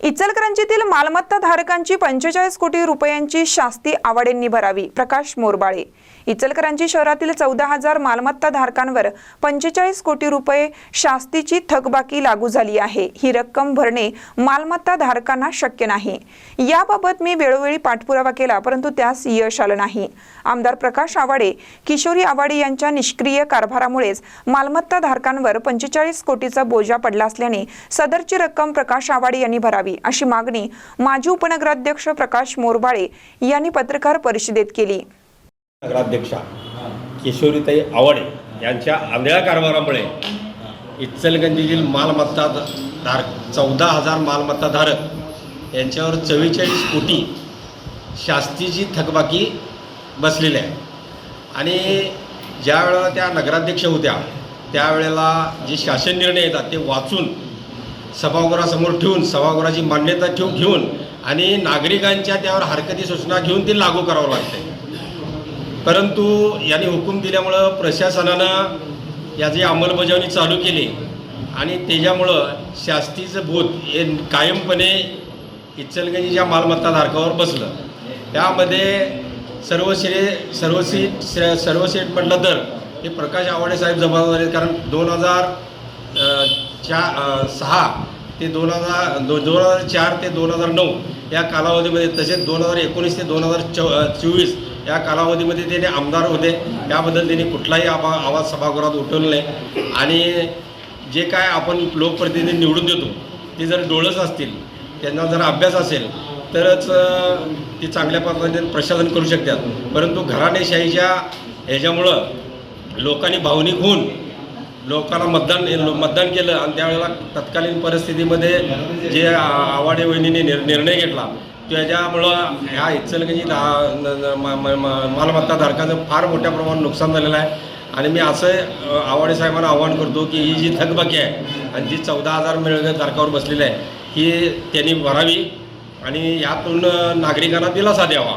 इचलकरंजीतील मालमत्ता धारकांची पंचेचाळीस कोटी रुपयांची शास्ती आवाडेंनी भरावी. प्रकाश मोरबाळे. इचलकरंजी शहरातील चौदा हजार मालमत्ता धारकांवर पंचेचाळीस कोटी रुपये शास्तीची थकबाकी लागू झाली आहे. ही रक्कम भरणे मालमत्ता धारकांना शक्य नाही. याबाबत मी वेळोवेळी पाठपुरावा केला परंतु त्यास यश आलं नाही. आमदार प्रकाश आवाडे किशोरी आवाडे यांच्या निष्क्रिय कारभारामुळेच मालमत्ता धारकांवर पंचेचाळीस कोटीचा बोजा पडला असल्याने सदरची रक्कम प्रकाश आवाडे यांनी भरावी. अशी मागणी माजी उपनगराध्यक्ष प्रकाश मोरबाळे यांनी पत्रकार परिषदेत केली. नगराध्यक्षा किशोरीताई आवाडे यांच्या आंधळ्या कारभारामुळे इचलगंजीतील मालमत्ता धारक चौदा हजार मालमत्ता धारक यांच्यावर चव्वेचाळीस कोटी शास्तीची थकबाकी बसलेली आहे. आणि ज्या वेळेला त्या नगराध्यक्ष होत्या त्यावेळेला जे शासन निर्णय येतात ते वाचून सभागृहासमोर ठेवून सभागृहाची मान्यता ठेवून घेऊन आणि नागरिकांच्या त्यावर हरकती सूचना घेऊन ते लागू करावं लागते परंतु यांनी हुकूम दिल्यामुळं प्रशासनानं याची अंमलबजावणी चालू केली आणि त्याच्यामुळं शास्तीचं भूत हे कायमपणे इचलगंजीच्या मालमत्ता धारकावर बसलं त्यामध्ये सर्व श्रेय सर्व सीट सर्व सीट म्हटलं तर हे प्रकाश आवाडे साहेब जबाबदार आहेत. कारण दोन हजार च्या सहा ते दोन हजार दो दोन हजार चार ते दोन हजार नऊ या कालावधीमध्ये तसेच दोन हजार एकोणीस ते दोन हजार चौ चोवीस या कालावधीमध्ये त्याने आमदार होते. त्याबद्दल त्यांनी कुठलाही आवा आवाज सभागृहात उठवला नाही. आणि जे काय आपण लोकप्रतिनिधी निवडून देतो ते जर डोळस असतील त्यांना जर अभ्यास असेल तरच ते चांगल्या पद्धतीने प्रशासन करू शकतात. परंतु घराणेशाहीच्या ह्याच्यामुळं लोकांनी भावनिक होऊन लोकांना मतदान मतदान केलं आणि त्यावेळेला तत्कालीन परिस्थितीमध्ये जे आवाडे वहिनीने निर निर्णय घेतला त्याच्यामुळं ह्या इचलगंजी धा न- म- मालमत्ता धारकाचं फार मोठ्या प्रमाणात नुकसान झालेलं आहे. आणि मी असं आवाडे साहेबांना आवाहन करतो की ही जी थकबाकी आहे आणि जी चौदा हजार मिळगत धारकावर बसलेली आहे ही त्यांनी भरावी आणि यातून नागरिकांना दिलासा द्यावा.